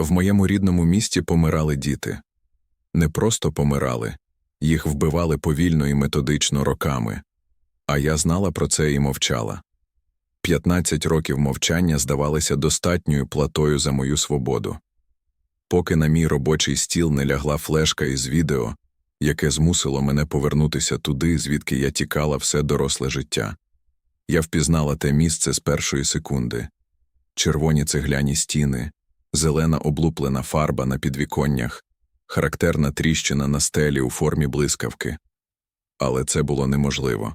В моєму рідному місті помирали діти. Не просто помирали, їх вбивали повільно і методично роками. А я знала про це і мовчала. 15 років мовчання здавалися достатньою платою за мою свободу. Поки на мій робочий стіл не лягла флешка із відео, яке змусило мене повернутися туди, звідки я тікала все доросле життя. Я впізнала те місце з першої секунди червоні цегляні стіни, зелена облуплена фарба на підвіконнях, характерна тріщина на стелі у формі блискавки. Але це було неможливо.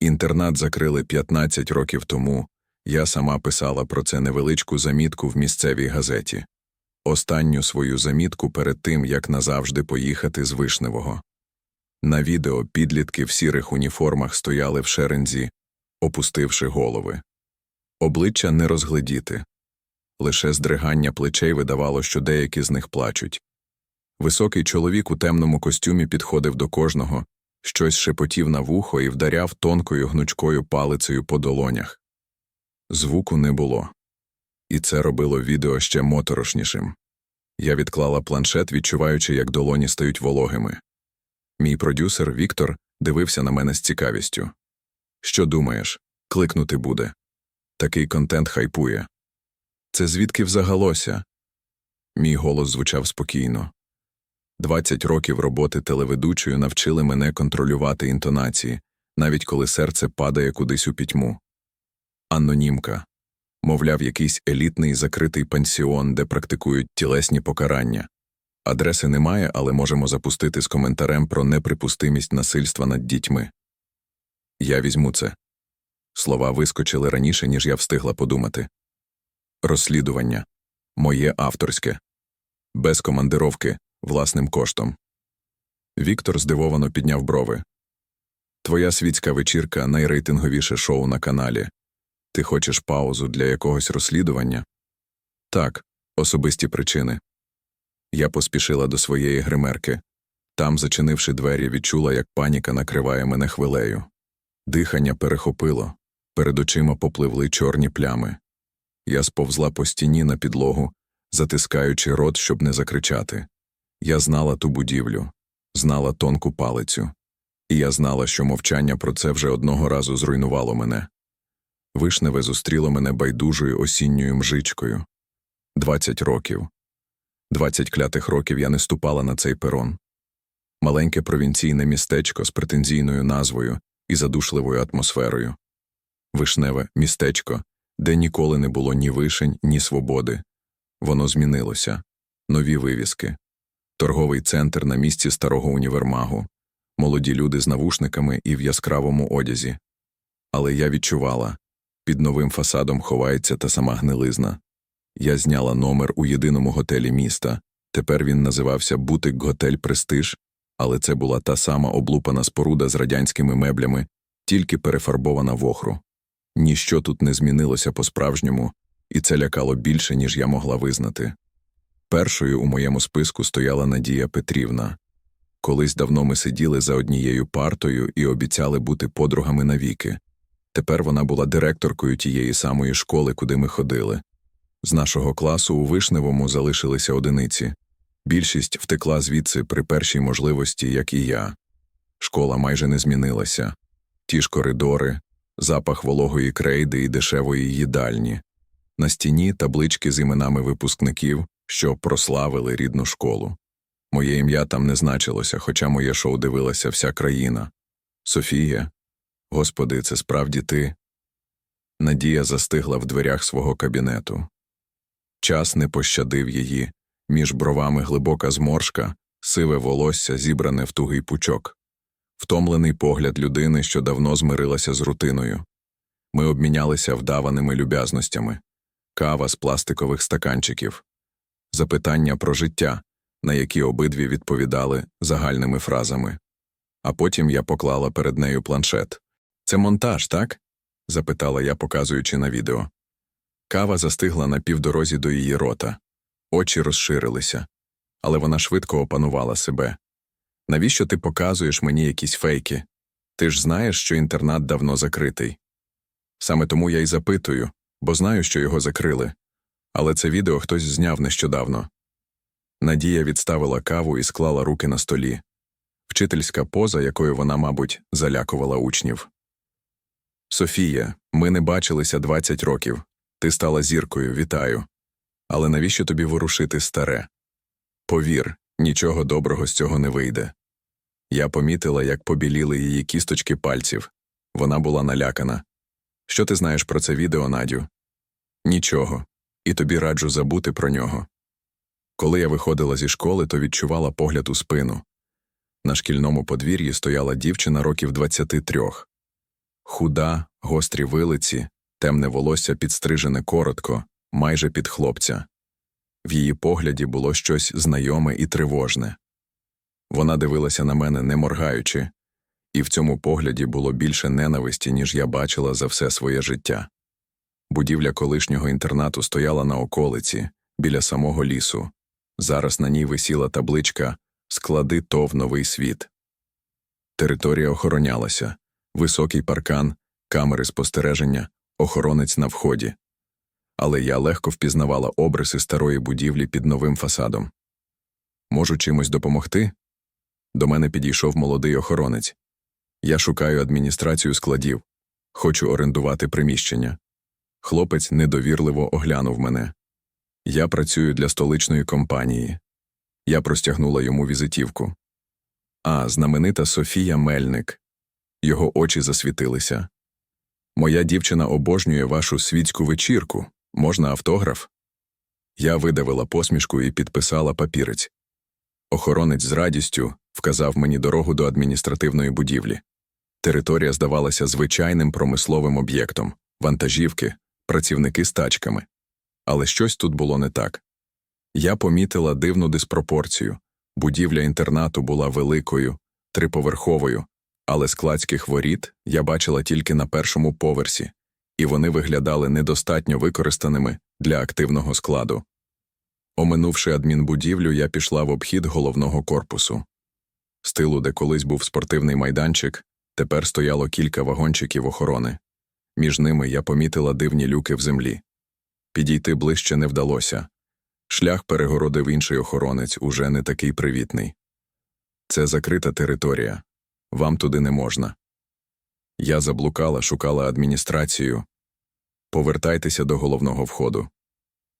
Інтернат закрили 15 років тому, я сама писала про це невеличку замітку в місцевій газеті. Останню свою замітку перед тим, як назавжди поїхати з Вишневого. На відео підлітки в сірих уніформах стояли в шерензі, опустивши голови. Обличчя не розгледіти. Лише здригання плечей видавало, що деякі з них плачуть. Високий чоловік у темному костюмі підходив до кожного, щось шепотів на вухо і вдаряв тонкою гнучкою палицею по долонях. Звуку не було. І це робило відео ще моторошнішим. Я відклала планшет, відчуваючи, як долоні стають вологими. Мій продюсер Віктор дивився на мене з цікавістю. Що думаєш, кликнути буде? Такий контент хайпує. Це звідки взагалося? Мій голос звучав спокійно. Двадцять років роботи телеведучою навчили мене контролювати інтонації, навіть коли серце падає кудись у пітьму. Анонімка мовляв, якийсь елітний закритий пансіон, де практикують тілесні покарання. Адреси немає, але можемо запустити з коментарем про неприпустимість насильства над дітьми. Я візьму це. Слова вискочили раніше, ніж я встигла подумати. Розслідування моє авторське, без командировки, власним коштом. Віктор здивовано підняв брови. Твоя світська вечірка найрейтинговіше шоу на каналі. Ти хочеш паузу для якогось розслідування? Так, особисті причини. Я поспішила до своєї гримерки. Там, зачинивши двері, відчула, як паніка накриває мене хвилею. Дихання перехопило, перед очима попливли чорні плями. Я сповзла по стіні на підлогу, затискаючи рот, щоб не закричати. Я знала ту будівлю, знала тонку палицю, і я знала, що мовчання про це вже одного разу зруйнувало мене. Вишневе зустріло мене байдужою осінньою мжичкою. Двадцять років. Двадцять клятих років я не ступала на цей перон. Маленьке провінційне містечко з претензійною назвою і задушливою атмосферою. Вишневе містечко, де ніколи не було ні вишень, ні свободи. Воно змінилося. Нові вивіски. Торговий центр на місці старого універмагу, молоді люди з навушниками і в яскравому одязі. Але я відчувала під новим фасадом ховається та сама гнилизна. Я зняла номер у єдиному готелі міста. Тепер він називався Бутик Готель Престиж, але це була та сама облупана споруда з радянськими меблями, тільки перефарбована в охру. Ніщо тут не змінилося по-справжньому, і це лякало більше, ніж я могла визнати. Першою у моєму списку стояла Надія Петрівна. Колись давно ми сиділи за однією партою і обіцяли бути подругами навіки. Тепер вона була директоркою тієї самої школи, куди ми ходили. З нашого класу у Вишневому залишилися одиниці. Більшість втекла звідси при першій можливості, як і я. Школа майже не змінилася ті ж коридори, запах вологої крейди і дешевої їдальні, на стіні таблички з іменами випускників, що прославили рідну школу. Моє ім'я там не значилося, хоча моє шоу дивилася вся країна. Софія, Господи, це справді ти. Надія застигла в дверях свого кабінету. Час не пощадив її, між бровами глибока зморшка, сиве волосся, зібране в тугий пучок, втомлений погляд людини, що давно змирилася з рутиною. Ми обмінялися вдаваними люб'язностями, кава з пластикових стаканчиків, запитання про життя, на які обидві відповідали загальними фразами. А потім я поклала перед нею планшет. Це монтаж, так? запитала я, показуючи на відео. Кава застигла на півдорозі до її рота, очі розширилися, але вона швидко опанувала себе. Навіщо ти показуєш мені якісь фейки? Ти ж знаєш, що інтернат давно закритий. Саме тому я й запитую, бо знаю, що його закрили. Але це відео хтось зняв нещодавно. Надія відставила каву і склала руки на столі. Вчительська поза, якою вона, мабуть, залякувала учнів. Софія, ми не бачилися 20 років. Ти стала зіркою, вітаю. Але навіщо тобі ворушити старе? Повір, нічого доброго з цього не вийде. Я помітила, як побіліли її кісточки пальців. Вона була налякана. Що ти знаєш про це відео, Надю? Нічого. І тобі раджу забути про нього. Коли я виходила зі школи, то відчувала погляд у спину. На шкільному подвір'ї стояла дівчина років 23. Худа, гострі вилиці, темне волосся підстрижене коротко, майже під хлопця. В її погляді було щось знайоме і тривожне. Вона дивилася на мене, не моргаючи, і в цьому погляді було більше ненависті, ніж я бачила за все своє життя. Будівля колишнього інтернату стояла на околиці, біля самого лісу. Зараз на ній висіла табличка Склади ТОВ Новий світ. Територія охоронялася, високий паркан, камери спостереження, охоронець на вході. Але я легко впізнавала обриси старої будівлі під новим фасадом. Можу чимось допомогти? До мене підійшов молодий охоронець. Я шукаю адміністрацію складів, хочу орендувати приміщення. Хлопець недовірливо оглянув мене. Я працюю для столичної компанії. Я простягнула йому візитівку. А, знаменита Софія Мельник. Його очі засвітилися. Моя дівчина обожнює вашу світську вечірку. Можна автограф? Я видавила посмішку і підписала папірець. Охоронець з радістю вказав мені дорогу до адміністративної будівлі. Територія здавалася звичайним промисловим об'єктом вантажівки, працівники з тачками. Але щось тут було не так. Я помітила дивну диспропорцію. Будівля інтернату була великою, триповерховою, але складських воріт я бачила тільки на першому поверсі, і вони виглядали недостатньо використаними для активного складу. Оминувши адмінбудівлю, я пішла в обхід головного корпусу. З тилу, де колись був спортивний майданчик, тепер стояло кілька вагончиків охорони. Між ними я помітила дивні люки в землі. Підійти ближче не вдалося. Шлях перегородив інший охоронець, уже не такий привітний. Це закрита територія. Вам туди не можна. Я заблукала, шукала адміністрацію. Повертайтеся до головного входу.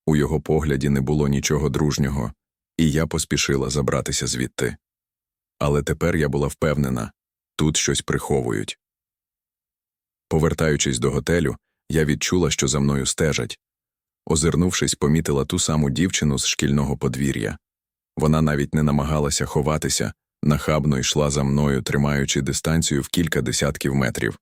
У його погляді не було нічого дружнього, і я поспішила забратися звідти. Але тепер я була впевнена тут щось приховують. Повертаючись до готелю, я відчула, що за мною стежать. Озирнувшись, помітила ту саму дівчину з шкільного подвір'я. Вона навіть не намагалася ховатися, нахабно йшла за мною, тримаючи дистанцію в кілька десятків метрів.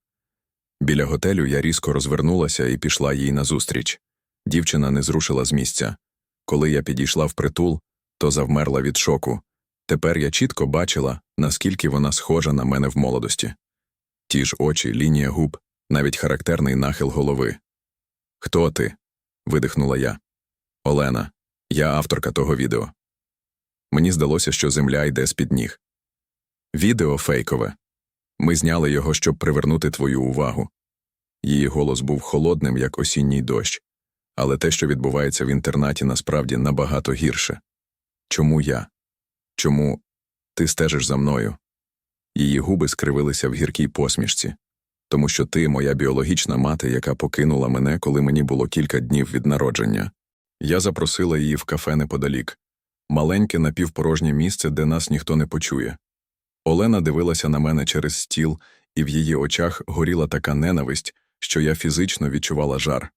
Біля готелю я різко розвернулася і пішла їй назустріч. Дівчина не зрушила з місця. Коли я підійшла в притул, то завмерла від шоку. Тепер я чітко бачила, наскільки вона схожа на мене в молодості. Ті ж очі, лінія губ, навіть характерний нахил голови. Хто ти? видихнула я. Олена, я авторка того відео. Мені здалося, що земля йде з під ніг. Відео фейкове. Ми зняли його, щоб привернути твою увагу. Її голос був холодним, як осінній дощ, але те, що відбувається в інтернаті, насправді набагато гірше. Чому я? Чому ти стежиш за мною? Її губи скривилися в гіркій посмішці тому що ти моя біологічна мати, яка покинула мене, коли мені було кілька днів від народження. Я запросила її в кафе неподалік маленьке напівпорожнє місце, де нас ніхто не почує. Олена дивилася на мене через стіл, і в її очах горіла така ненависть, що я фізично відчувала жар.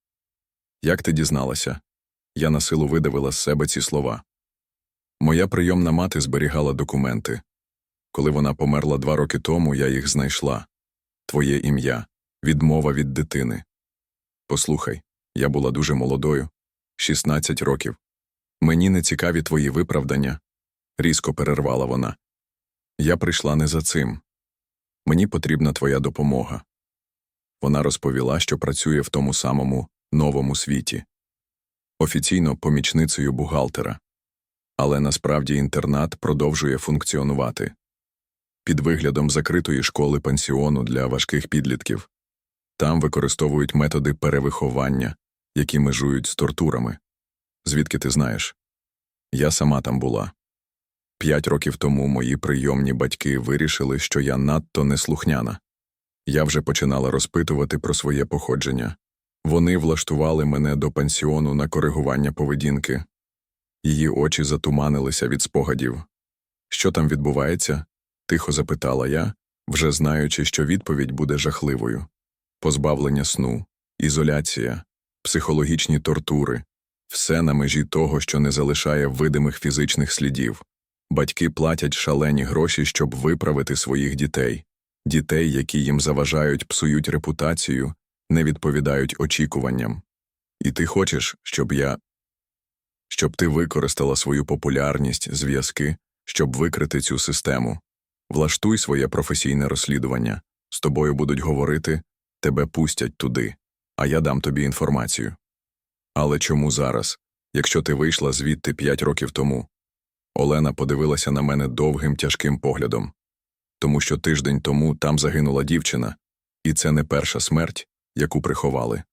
Як ти дізналася? Я на силу видавила з себе ці слова. Моя прийомна мати зберігала документи. Коли вона померла два роки тому, я їх знайшла твоє ім'я, відмова від дитини. Послухай, я була дуже молодою, 16 років. Мені не цікаві твої виправдання, різко перервала вона. Я прийшла не за цим. Мені потрібна твоя допомога. Вона розповіла, що працює в тому самому новому світі, офіційно помічницею бухгалтера. Але насправді інтернат продовжує функціонувати під виглядом закритої школи пансіону для важких підлітків. Там використовують методи перевиховання, які межують з тортурами. Звідки ти знаєш? Я сама там була. П'ять років тому мої прийомні батьки вирішили, що я надто неслухняна. Я вже починала розпитувати про своє походження. Вони влаштували мене до пансіону на коригування поведінки. Її очі затуманилися від спогадів. Що там відбувається? тихо запитала я, вже знаючи, що відповідь буде жахливою позбавлення сну, ізоляція, психологічні тортури все на межі того, що не залишає видимих фізичних слідів. Батьки платять шалені гроші, щоб виправити своїх дітей, дітей, які їм заважають, псують репутацію, не відповідають очікуванням. І ти хочеш, щоб я. щоб ти використала свою популярність, зв'язки, щоб викрити цю систему. Влаштуй своє професійне розслідування. З тобою будуть говорити, тебе пустять туди, а я дам тобі інформацію. Але чому зараз, якщо ти вийшла звідти п'ять років тому? Олена подивилася на мене довгим тяжким поглядом. Тому що тиждень тому там загинула дівчина, і це не перша смерть, яку приховали.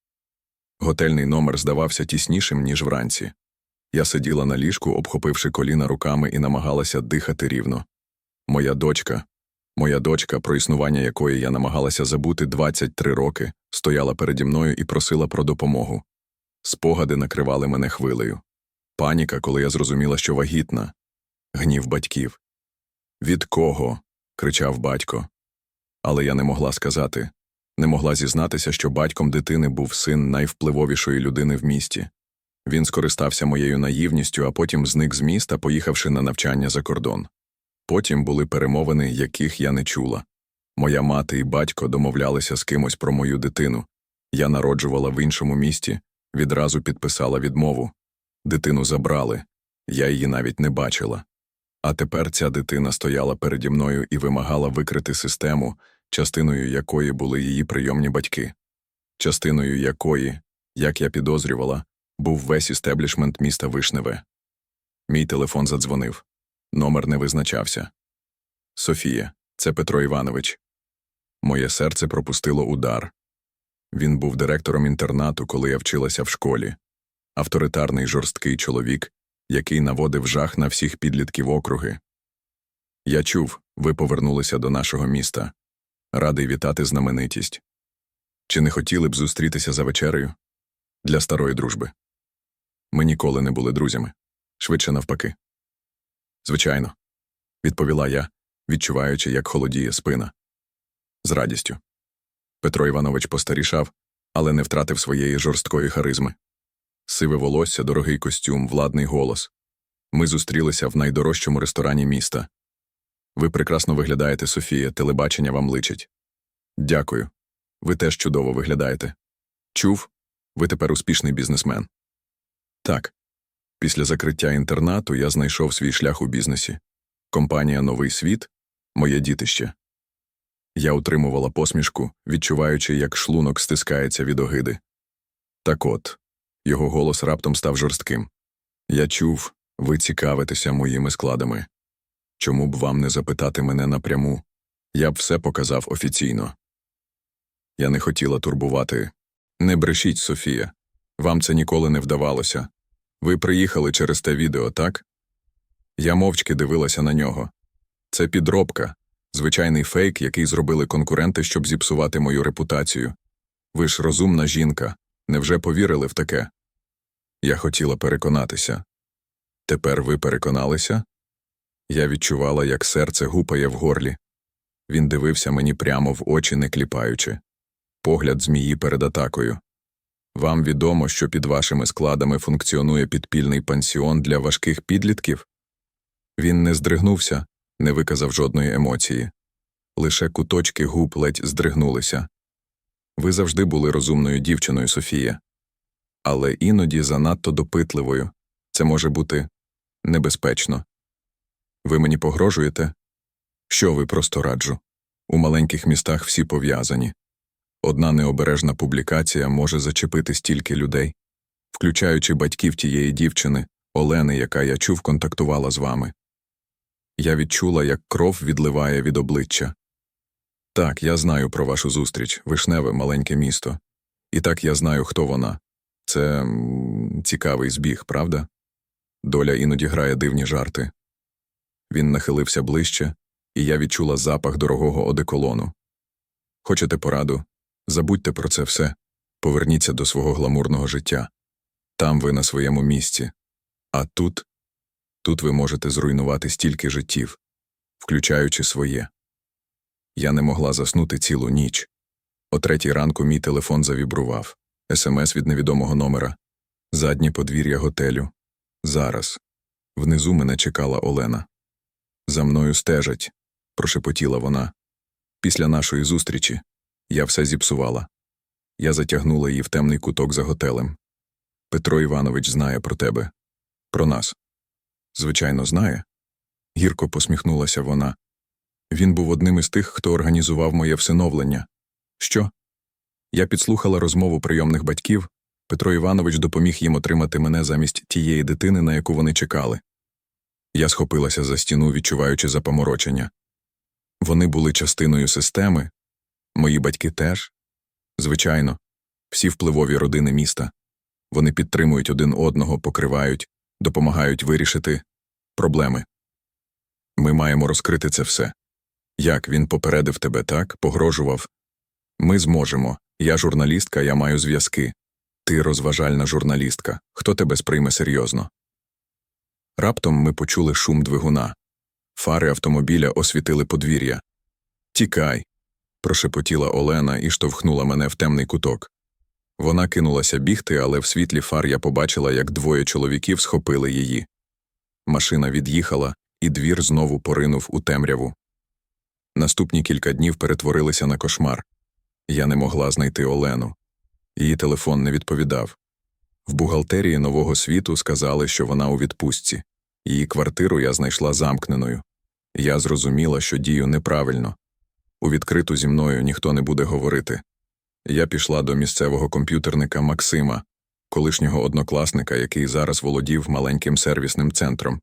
Готельний номер здавався тіснішим, ніж вранці. Я сиділа на ліжку, обхопивши коліна руками і намагалася дихати рівно. Моя дочка, моя дочка, про існування якої я намагалася забути 23 роки, стояла переді мною і просила про допомогу. Спогади накривали мене хвилею. Паніка, коли я зрозуміла, що вагітна, гнів батьків. Від кого? кричав батько. Але я не могла сказати, не могла зізнатися, що батьком дитини був син найвпливовішої людини в місті. Він скористався моєю наївністю, а потім зник з міста, поїхавши на навчання за кордон. Потім були перемовини, яких я не чула. Моя мати і батько домовлялися з кимось про мою дитину. Я народжувала в іншому місті, відразу підписала відмову. Дитину забрали, я її навіть не бачила. А тепер ця дитина стояла переді мною і вимагала викрити систему, частиною якої були її прийомні батьки, частиною якої, як я підозрювала, був весь істеблішмент міста Вишневе. Мій телефон задзвонив. Номер не визначався. Софія, це Петро Іванович. Моє серце пропустило удар. Він був директором інтернату, коли я вчилася в школі. Авторитарний жорсткий чоловік, який наводив жах на всіх підлітків округи. Я чув, ви повернулися до нашого міста. Радий вітати знаменитість. Чи не хотіли б зустрітися за вечерею? Для старої дружби. Ми ніколи не були друзями. Швидше навпаки. Звичайно, відповіла я, відчуваючи, як холодіє спина. З радістю. Петро Іванович постарішав, але не втратив своєї жорсткої харизми. Сиве волосся, дорогий костюм, владний голос. Ми зустрілися в найдорожчому ресторані міста. Ви прекрасно виглядаєте, Софія, телебачення вам личить. Дякую. Ви теж чудово виглядаєте. Чув, ви тепер успішний бізнесмен. Так. Після закриття інтернату я знайшов свій шлях у бізнесі. Компанія Новий світ моє дітище. Я утримувала посмішку, відчуваючи, як шлунок стискається від огиди. Так от, його голос раптом став жорстким. Я чув, ви цікавитеся моїми складами. Чому б вам не запитати мене напряму? Я б все показав офіційно. Я не хотіла турбувати. Не брешіть, Софія. Вам це ніколи не вдавалося. Ви приїхали через те відео, так? Я мовчки дивилася на нього. Це підробка, звичайний фейк, який зробили конкуренти, щоб зіпсувати мою репутацію. Ви ж розумна жінка. Невже повірили в таке? Я хотіла переконатися. Тепер ви переконалися? Я відчувала, як серце гупає в горлі. Він дивився мені прямо в очі, не кліпаючи. Погляд змії перед атакою. Вам відомо, що під вашими складами функціонує підпільний пансіон для важких підлітків? Він не здригнувся, не виказав жодної емоції. Лише куточки губ ледь здригнулися. Ви завжди були розумною дівчиною, Софія. Але іноді занадто допитливою. Це може бути небезпечно. Ви мені погрожуєте? Що ви просто раджу? У маленьких містах всі пов'язані. Одна необережна публікація може зачепити стільки людей, включаючи батьків тієї дівчини, Олени, яка я чув, контактувала з вами. Я відчула, як кров відливає від обличчя. Так, я знаю про вашу зустріч, вишневе маленьке місто. І так я знаю, хто вона. Це цікавий збіг, правда? Доля іноді грає дивні жарти. Він нахилився ближче, і я відчула запах дорогого одеколону. Хочете пораду? Забудьте про це все. Поверніться до свого гламурного життя. Там ви на своєму місці. А тут, тут ви можете зруйнувати стільки життів, включаючи своє. Я не могла заснути цілу ніч. О третій ранку мій телефон завібрував. СМС від невідомого номера. Заднє подвір'я готелю. Зараз. Внизу мене чекала Олена. За мною стежать, прошепотіла вона. Після нашої зустрічі я все зіпсувала. Я затягнула її в темний куток за готелем. Петро Іванович знає про тебе, про нас. Звичайно, знає. Гірко посміхнулася вона. Він був одним із тих, хто організував моє всиновлення. Що? Я підслухала розмову прийомних батьків. Петро Іванович допоміг їм отримати мене замість тієї дитини, на яку вони чекали. Я схопилася за стіну, відчуваючи запоморочення. Вони були частиною системи, мої батьки теж. Звичайно, всі впливові родини міста. Вони підтримують один одного, покривають, допомагають вирішити проблеми. Ми маємо розкрити це все. Як він попередив тебе, так, погрожував. Ми зможемо. Я журналістка, я маю зв'язки. Ти розважальна журналістка. Хто тебе сприйме серйозно? Раптом ми почули шум двигуна. Фари автомобіля освітили подвір'я. Тікай. прошепотіла Олена і штовхнула мене в темний куток. Вона кинулася бігти, але в світлі фар я побачила, як двоє чоловіків схопили її. Машина від'їхала, і двір знову поринув у темряву. Наступні кілька днів перетворилися на кошмар. Я не могла знайти Олену. Її телефон не відповідав. В бухгалтерії нового світу сказали, що вона у відпустці. Її квартиру я знайшла замкненою. Я зрозуміла, що дію неправильно. У відкриту зі мною ніхто не буде говорити. Я пішла до місцевого комп'ютерника Максима, колишнього однокласника, який зараз володів маленьким сервісним центром.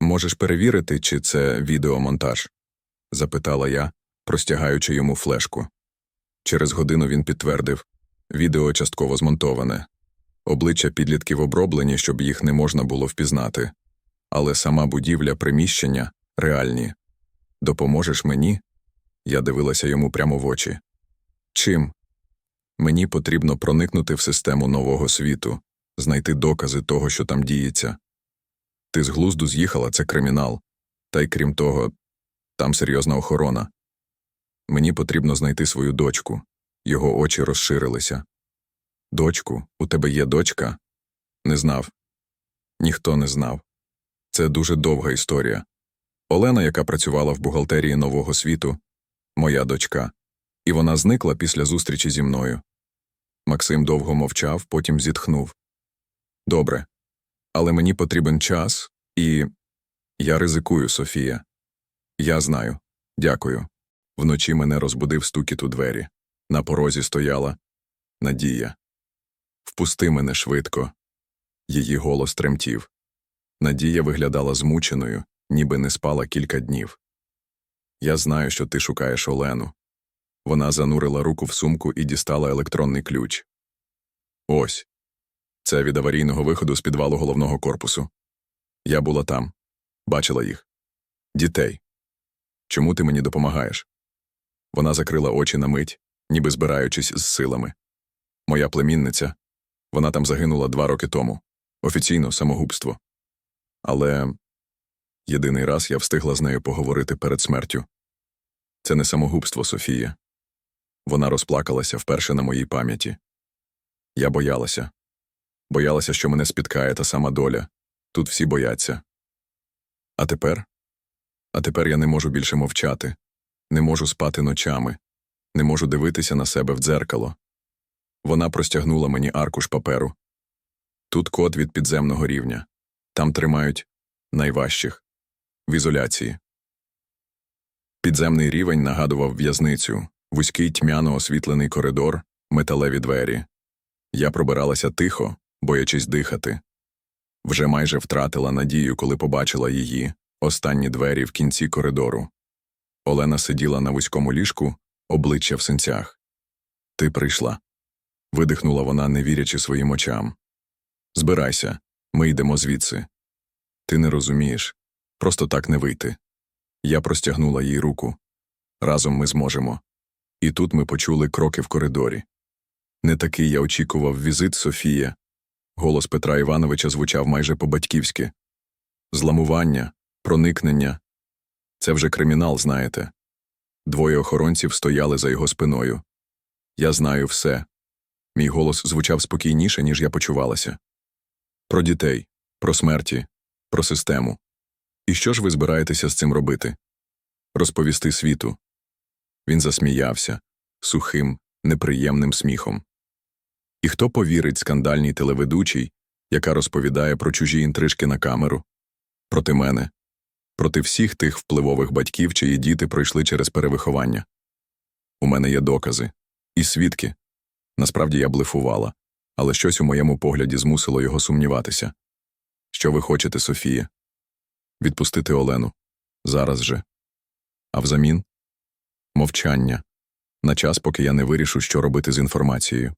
Можеш перевірити, чи це відеомонтаж? Запитала я, простягаючи йому флешку. Через годину він підтвердив відео частково змонтоване. Обличчя підлітків оброблені, щоб їх не можна було впізнати. Але сама будівля приміщення реальні. Допоможеш мені? Я дивилася йому прямо в очі. Чим? Мені потрібно проникнути в систему нового світу, знайти докази того, що там діється. Ти з глузду з'їхала, це кримінал. Та й крім того, там серйозна охорона. Мені потрібно знайти свою дочку. Його очі розширилися. Дочку, у тебе є дочка? Не знав. Ніхто не знав. Це дуже довга історія. Олена, яка працювала в бухгалтерії нового світу, моя дочка, і вона зникла після зустрічі зі мною. Максим довго мовчав, потім зітхнув. Добре, але мені потрібен час, і я ризикую, Софія. Я знаю. Дякую. Вночі мене розбудив стукіт у двері. На порозі стояла Надія. Впусти мене швидко. Її голос тремтів. Надія виглядала змученою, ніби не спала кілька днів. Я знаю, що ти шукаєш Олену. Вона занурила руку в сумку і дістала електронний ключ. Ось. Це від аварійного виходу з підвалу головного корпусу. Я була там, бачила їх. Дітей. Чому ти мені допомагаєш? Вона закрила очі на мить, ніби збираючись з силами. Моя племінниця. Вона там загинула два роки тому. Офіційно самогубство. Але єдиний раз я встигла з нею поговорити перед смертю. Це не самогубство, Софія. Вона розплакалася вперше на моїй пам'яті. Я боялася. Боялася, що мене спіткає та сама доля. Тут всі бояться. А тепер? А тепер я не можу більше мовчати, не можу спати ночами, не можу дивитися на себе в дзеркало. Вона простягнула мені аркуш паперу. Тут код від підземного рівня. Там тримають найважчих в ізоляції. Підземний рівень нагадував в'язницю, вузький тьмяно освітлений коридор, металеві двері. Я пробиралася тихо, боячись дихати. Вже майже втратила надію, коли побачила її, останні двері в кінці коридору. Олена сиділа на вузькому ліжку, обличчя в синцях. Ти прийшла. видихнула вона, не вірячи своїм очам. Збирайся, ми йдемо звідси. Ти не розумієш, просто так не вийти. Я простягнула їй руку. Разом ми зможемо. І тут ми почули кроки в коридорі. Не такий я очікував візит Софія. Голос Петра Івановича звучав майже по-батьківськи. Зламування, проникнення. Це вже кримінал, знаєте. Двоє охоронців стояли за його спиною. Я знаю все. Мій голос звучав спокійніше, ніж я почувалася. Про дітей, про смерті, про систему. І що ж ви збираєтеся з цим робити? Розповісти світу. Він засміявся сухим, неприємним сміхом. І хто повірить скандальній телеведучій, яка розповідає про чужі інтрижки на камеру? Проти мене, проти всіх тих впливових батьків, чиї діти пройшли через перевиховання. У мене є докази і свідки. Насправді я блефувала, але щось у моєму погляді змусило його сумніватися. Що ви хочете, Софія? Відпустити Олену. Зараз же. А взамін? Мовчання. На час, поки я не вирішу, що робити з інформацією.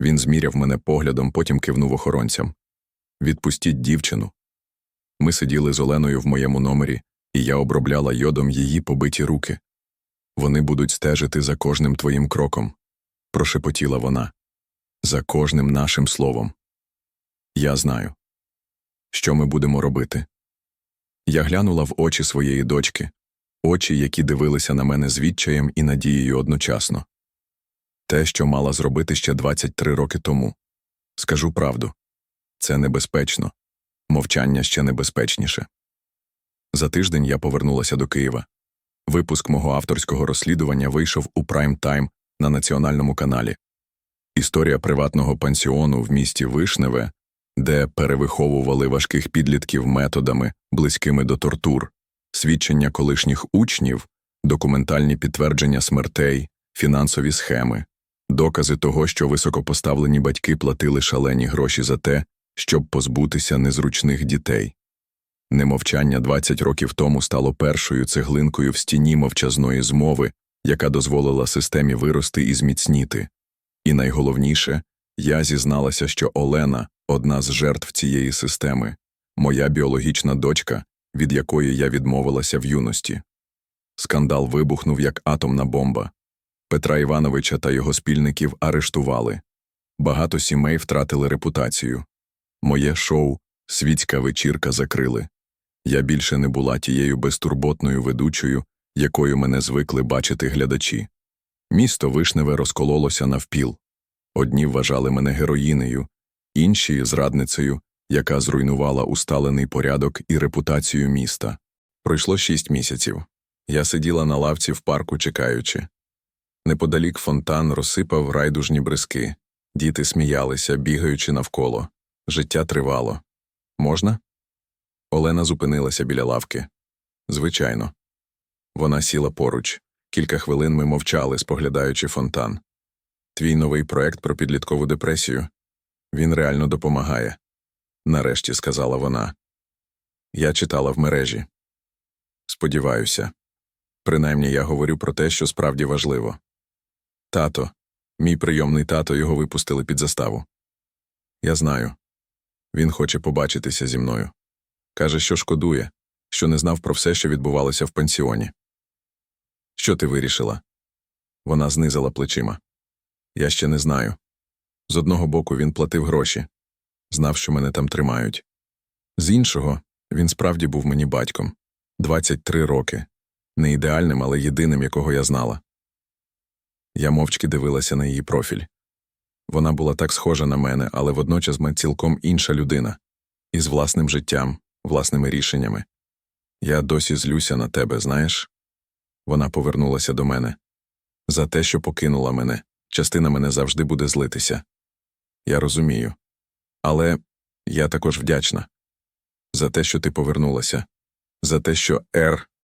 Він зміряв мене поглядом, потім кивнув охоронцям. Відпустіть дівчину. Ми сиділи з Оленою в моєму номері, і я обробляла йодом її побиті руки. Вони будуть стежити за кожним твоїм кроком, прошепотіла вона. За кожним нашим словом. Я знаю. Що ми будемо робити? Я глянула в очі своєї дочки, очі, які дивилися на мене з відчаєм і надією одночасно. Те, що мала зробити ще 23 роки тому. Скажу правду це небезпечно, мовчання ще небезпечніше. За тиждень я повернулася до Києва. Випуск мого авторського розслідування вийшов у прайм-тайм на національному каналі. Історія приватного пансіону в місті Вишневе, де перевиховували важких підлітків методами, близькими до тортур, свідчення колишніх учнів, документальні підтвердження смертей, фінансові схеми, докази того, що високопоставлені батьки платили шалені гроші за те, щоб позбутися незручних дітей. Немовчання 20 років тому стало першою цеглинкою в стіні мовчазної змови, яка дозволила системі вирости і зміцніти. І найголовніше, я зізналася, що Олена одна з жертв цієї системи, моя біологічна дочка, від якої я відмовилася в юності. Скандал вибухнув як атомна бомба. Петра Івановича та його спільників арештували. Багато сімей втратили репутацію. Моє шоу, світська вечірка закрили. Я більше не була тією безтурботною ведучою, якою мене звикли бачити глядачі. Місто Вишневе розкололося навпіл. Одні вважали мене героїнею, інші зрадницею, яка зруйнувала усталений порядок і репутацію міста. Пройшло шість місяців. Я сиділа на лавці в парку, чекаючи. Неподалік фонтан розсипав райдужні бризки. Діти сміялися, бігаючи навколо. Життя тривало. Можна? Олена зупинилася біля лавки. Звичайно. Вона сіла поруч. Кілька хвилин ми мовчали, споглядаючи фонтан. Твій новий проект про підліткову депресію. Він реально допомагає. Нарешті сказала вона. Я читала в мережі. Сподіваюся. Принаймні я говорю про те, що справді важливо. Тато, мій прийомний тато, його випустили під заставу. Я знаю. Він хоче побачитися зі мною. Каже, що шкодує, що не знав про все, що відбувалося в пансіоні. Що ти вирішила? Вона знизила плечима. Я ще не знаю. З одного боку він платив гроші, знав, що мене там тримають. З іншого, він справді був мені батьком 23 роки, не ідеальним, але єдиним, якого я знала. Я мовчки дивилася на її профіль. Вона була так схожа на мене, але водночас ми цілком інша людина, із власним життям, власними рішеннями. Я досі злюся на тебе, знаєш? Вона повернулася до мене. За те, що покинула мене, частина мене завжди буде злитися. Я розумію. Але я також вдячна за те, що ти повернулася, за те, що Р